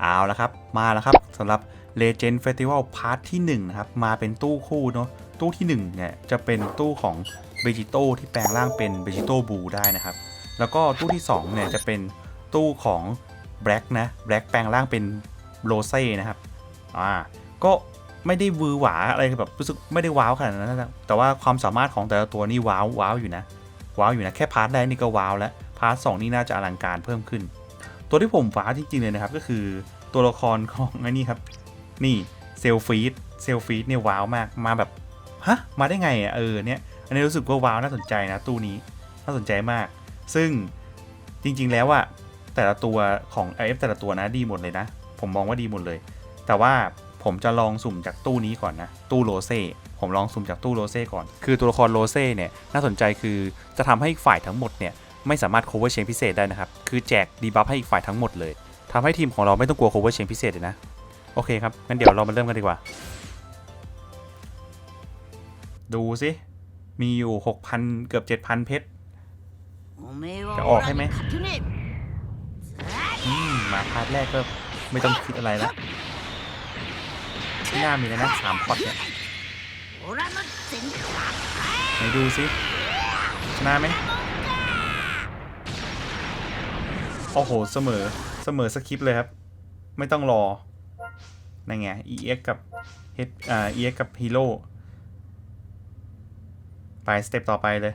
เอาละครับ มาแล้วครับสำหรับ Legend Festival Part ที่1นะครับ มาเป็นตู้คู่เนาะตู้ที่ 1 เนี่ย จะเป็นตู้ของเบจิโต้ที่แปลงร่างเป็นเบจิโต้บูได้นะครับ แล้วก็ตู้ที่ 2 เนี่ย จะเป็นตู้ของ Black นะ Black แปลงร่างเป็นโรเซ่นะครับอ่าก็ไม่ได้วือหวาอะไรแบบรู้สึกไม่ได้ว้าวขนาดนั้นนะแต่ว่าความสามารถของแต่ละตัวนี่ว้าวว้าวอยู่นะว้าวอยู่นะแค่พาร์ทแรกนี่ก็ว้าวแล้วพาร์ทสองนี่น่าจะอลังการเพิ่มขึ้น ตัวที่ผมว้าจริงๆเลยนะครับ ก็คือตัวละครของไอ้นี่ครับ นี่เซลฟีดเซลฟีดเนี่ยว้าวมากมาแบบฮะมาได้ไงอะเออเนี่ยอันนี้รู้สึกว่าว้าวน่าสนใจนะตู้นี้น่าสนใจมาก ซึ่งจริงๆแล้วอะแต่ละตัวของ IF แต่ละตัวนะดีหมดเลยนะ ผมมองว่าดีหมดเลย แต่ว่าผมจะลองสุ่มจากตู้นี้ก่อนนะ ตู้โรเซ่ผมลองสุ่มจากตู้โรเซ่ก่อน คือตัวละครโรเซ่เนี่ยน่าสนใจคือจะทำให้ฝ่ายทั้งหมดเนี่ย ไม่สามารถ cover chain พิเศษได้นะครับ คือแจกดีบัฟให้อีกฝ่ายทั้งหมดเลยทำให้ทีมของเราไม่ต้องกลัว cover chain พิเศษเลยนะ โอเคครับ งั้นเดี๋ยวเรามาเริ่มกันดีกว่า ดูสิมีอยู่ 6,000 เกือบ 7,000 เพชร จะออกให้ไหมอืมมาพาร์ทแรกก็ไม่ต้องคิดอะไรแล้วที่หน้ามีแล้วนะสามพอตเนี่ยไหนดูสิชนะไหม โอ้โห เสมอ เสมอสคริปเลยครับ ไม่ต้องรอ นั่นไง EX กับ H อ่า EX กับ Hero ไป สเต็ปต่อไปเลย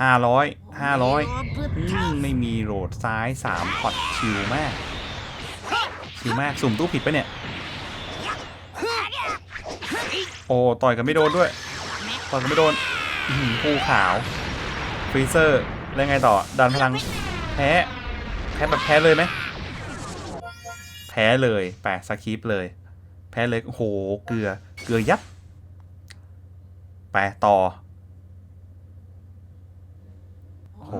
ห้าร้อย ห้าร้อยไม่มีโหลดซ้ายสามพอตชิวมาก ชิวมาก สุ่มตู้ผิดปะเนี่ย โอ้ ต่อยกันไม่โดนด้วย ต่อยกันไม่โดนอื้อหือภูขาว ฟรีเซอร์ แล้วไงต่อดันพลังแพ้แพ้แบบแพ้เลยไหมแพ้เลยไปะสคริปเลย แพ้เลยโอ้โหเกลือเกลือยับไปะต่อโอ้โห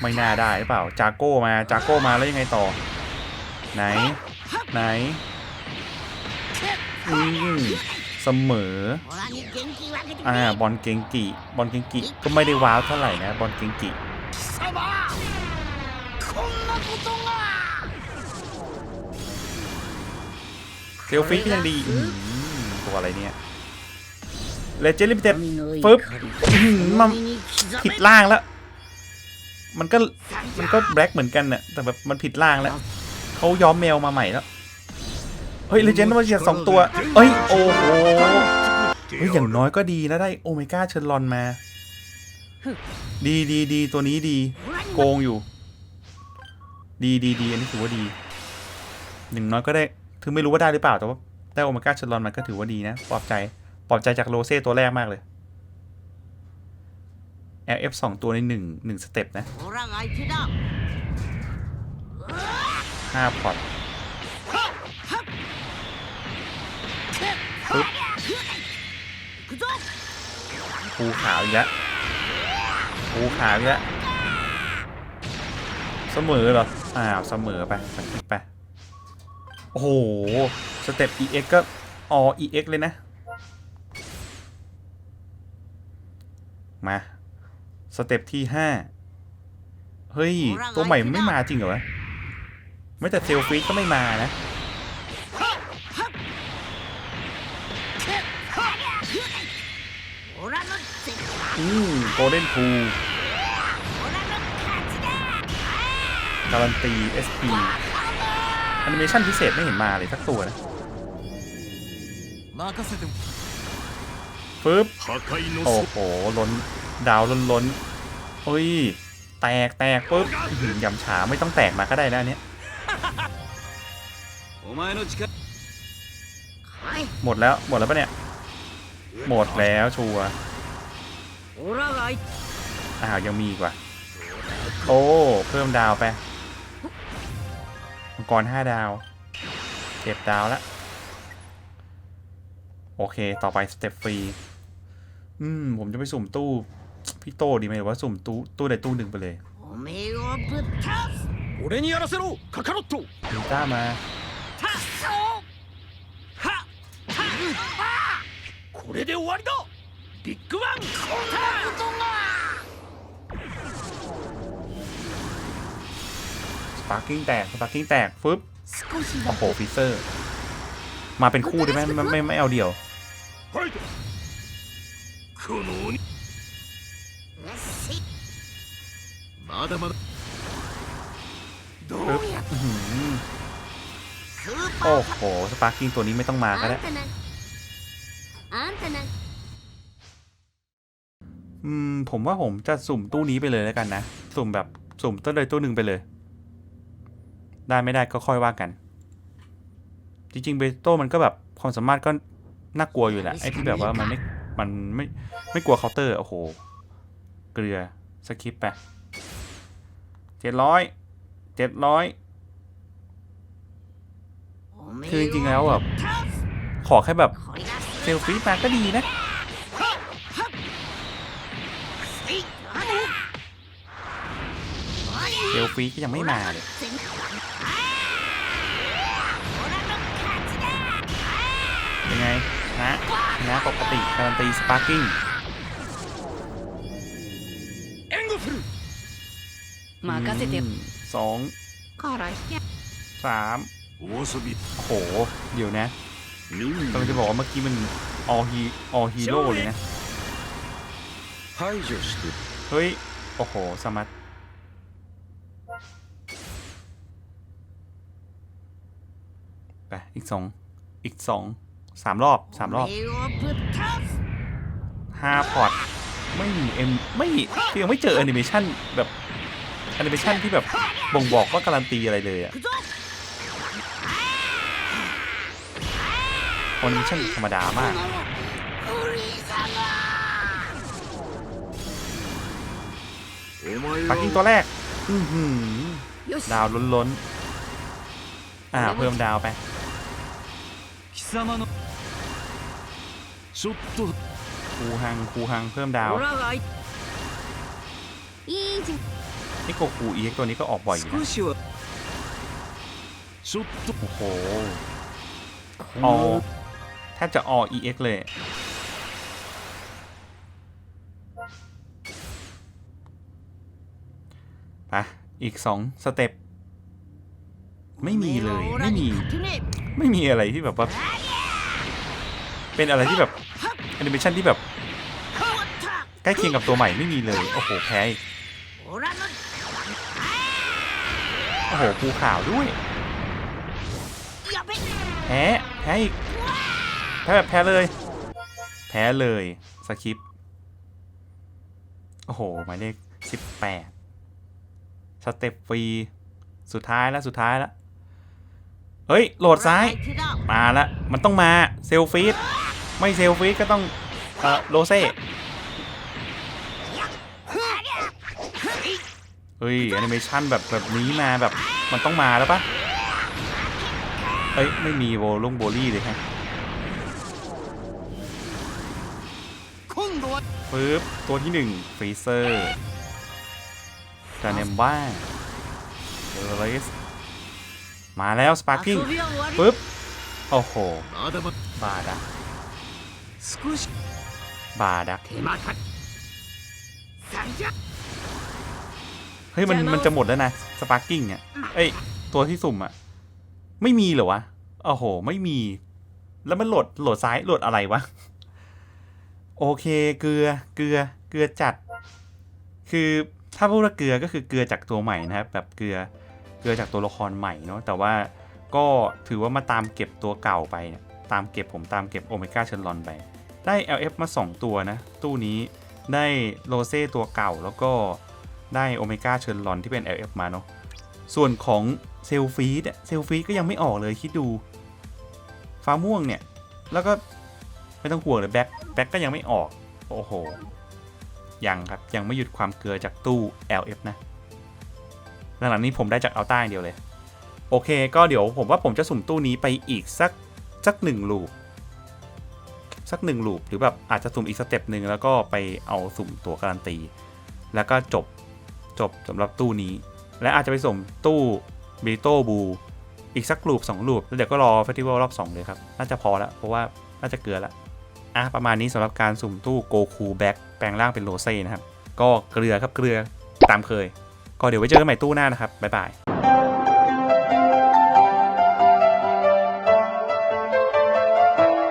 ไม่น่าได้หรือเปล่าจาโก้มาจาโก้มาแล้วยังไงต่อ ไหนไหนอืม เสมออ่าบอลเกงกิบอลเกงกิก็ไม่ได้ว้าวเท่าไหร่นะ บอลเกงกิเซลฟี่ก็ยังดีอืมตัวอะไรเนี่ยเลเจนด์ลิมิเต็ดปึ๊บอื้อหือมันผิดล่างแล้ว มันก็มันก็แบล็กเหมือนกันน่ะแต่แบบมันผิดล่างแล้วเขาย้อมแมวมาใหม่แล้ว เฮ้ยเลเจนด์มาเฉียดสองตัวเอ้ยโอ้โหเฮ้ยอย่างน้อยก็ดีนะได้โอเมก้าเชิญรอนมา ดีดีดีตัวนี้ดี โกงอยู่ ดีดีดีอันนี้ถือว่าดีหนึ่างน้อยก็ได้ถึงไม่รู้ว่าได้หรือเปล่าแต่ว่าได้โอเมก้าเชิญรอนมันก็ถือว่าดีนะปลอบใจปลอบใจจากโรเซ่ตัวแรกมากเลย LF สองตัวในหนึ่งหนึ่งสเต็ปนะห้าพอร์ต ปึ๊บภูขาวอีกแล้วภูขาวอีกแล้วเสมอเหรอ อ้าว เสมอไปสกิปไป โอ้โห สเต็ป EX ก็อ EX เลยนะ มา สเต็ปที่ห้าเฮ้ย ตัวใหม่ไม่มาจริงเหรอไม่แต่เซลฟิกก็ไม่มานะ อืมโกลเด้นพูการันตี SP แอนิเมชันพิเศษไม่เห็นมาเลยสักตัวนะปึ๊บ โอ้โห ล้น ดาวล้นล้นเฮ้ย แตกแตกปุ๊บหือยำฉาไม่ต้องแตกมาก็ได้นะอันเนี้ยหมดแล้ว หมดแล้วปะเนี่ย หมดแล้วชัวร์อ้าว ยังมีอีกว่า โอ้ เพิ่มดาวไป มังกรห้าดาว เก็บดาวแล้ว โอเค ต่อไปสเต็ปฟรี อืม ผมจะไปสุ่มตู้ พี่โตดีไหมหรือว่าสุ่มตู้ตู้ใดตู้หนึ่งไปเลย 俺にやらせろカカロット มิต้ามา これで終わりだビッグワンコータสปาร์กิ้งแตกสปาร์กิ้งแตกฟึบโอ้โหฟิเซอร์ มาเป็นคู่ได้ไหมไม่ไม่ไม่เอาเดี่ยวโอ้โห สปาร์กิ้งตัวนี้ไม่ต้องมาก็ได้ あんたなん อืม ผมว่าผมจะสุ่มตู้นี้ไปเลยแล้วกันนะ สุ่มแบบสุ่มต้นเลยตู้หนึ่งไปเลย ได้ไม่ได้ก็ค่อยว่ากัน จริงๆเบโต้มันก็แบบความสามารถก็น่ากลัวอยู่แหละไอ้ที่แบบว่ามันไม่ มันไม่ไม่กลัวเคาน์เตอร์ โอ้โห เกลือสคิปไปเจ็ดร้อยเจ็ดร้อย おめ คือ え จริงๆ を แล้วแบบ ขอแค่แบบ これが เซลฟี่มาก็ดีนะ เซลฟี่ก็ยังไม่มาเลยยังไงนะนะปกติการันตีสปาร์กิ้งสองสามโอ้โห เดี๋ยวนะ กำลังจะบอกว่าเมื่อกี้มันออฮีออฮีโร่เลยนะ เฮ้ย โอ้โห สมัตไปอีกสองอีกสองสามรอบสามรอบห้าพอร์ตไม่มีเอ็มไม่ยังไม่เจอแอนิเมชันแบบแอนิเมชันที่แบบบ่งบอกว่าการันตีอะไรเลยอะ อนิเมชั่นธรรมดามาก ปักกิ้งตัวแรกดาวล้นล้นอ่า เพิ่มดาวไปคูหังคูหังเพิ่มดาวนี่โกคูเอ็กตัวนี้ก็ออกบ่อยอยู่นะโอ้โห บจะ all ex เลย ไป อีกสองสเต็ป ไม่มีเลย ไม่มี ไม่มีอะไรที่แบบว่า เป็นอะไรที่แบบแอนิเมชันที่แบบ ใกล้เคียงกับตัวใหม่ไม่มีเลย โอ้โห แพ้โอ้โหภูข่าวด้วย แพ้ แพ้อีก แพ้แบบแพ้เลย แพ้เลยสคริปโอ้โหหมายเลขสิบแปดสเต็ปฟรี สุดท้ายแล้วสุดท้ายแล้วเฮ้ย โหลดซ้าย มาละ มันต้องมา เซลฟีดไม่เซลฟีดก็ต้องเออโรเซ่เฮ้ยแอนิเมชันแบบแบบนี้มาแบบมันต้องมาแล้วปะเฮ้ย ไม่มีโวลุ่งโบลี่เลยครับ ปึ๊บ ตัวที่หนึ่งฟรีเซอร์จาเนมบ้าเอลิสมาแล้วสปาร์กิ้งปึ๊บ โอ้โห บาดักบาดักเฮ้ย มันมันจะหมดแล้วนะ สปาร์กิ้งเนี่ยเอ้ตัวที่สุ่มอะไม่มีเหรอวะ โอ้โห ไม่มี แล้วมันโหลดโหลดซ้ายโหลดอะไรวะ โอเคเกลือเกลือเกลือจัด คือถ้าพูดว่าเกลือก็คือเกลือจากตัวใหม่นะครับแบบเกลือเกลือจากตัวละครใหม่เนาะแต่ว่าก็ถือว่ามาตามเก็บตัวเก่าไป ตามเก็บผมตามเก็บโอเมก้าเชนลอนไป ได้ LF มา 2 ตัวนะ ตู้นี้ได้โรเซ่ตัวเก่าแล้วก็ได้โอเมก้าเชนลอนที่เป็น LF มาเนาะส่วนของเซลฟีดเซลฟีดก็ยังไม่ออกเลยคิดดูฟ้าม่วงเนี่ย แล้วก็ ไม่ต้องห่วงเลยแบ็คแบ็คก็ยังไม่ออก โอ้โห ยังครับ ยังไม่หยุดความเกลือจากตู้ LF นะ หลังๆนี้ผมได้จากเอาใต้อย่างเดียวเลย โอเค ก็เดี๋ยวผมว่าผมจะสุ่มตู้นี้ไปอีกสักสักหนึ่งลูปสักหนึ่งลูปหรือแบบอาจจะสุ่มอีกสเต็ปหนึ่งแล้วก็ไปเอาสุ่มตัวการันตี แล้วก็จบจบสำหรับตู้นี้ และอาจจะไปส่งตู้บีโต้บูอีกสักลูปสองลูปแล้วเดี๋ยวก็รอเฟสติวัลรอบ 2 เลยครับ น่าจะพอแล้วเพราะว่าน่าจะเกลือแล้ว อะประมาณนี้สำหรับการสุ่มตู้โกคูแบ็คแปลงร่างเป็นโรเซ่นะครับ ก็เกลือครับเกลือตามเคย ก็เดี๋ยวไว้เจอกันใหม่ตู้หน้านะครับบ๊ายบาย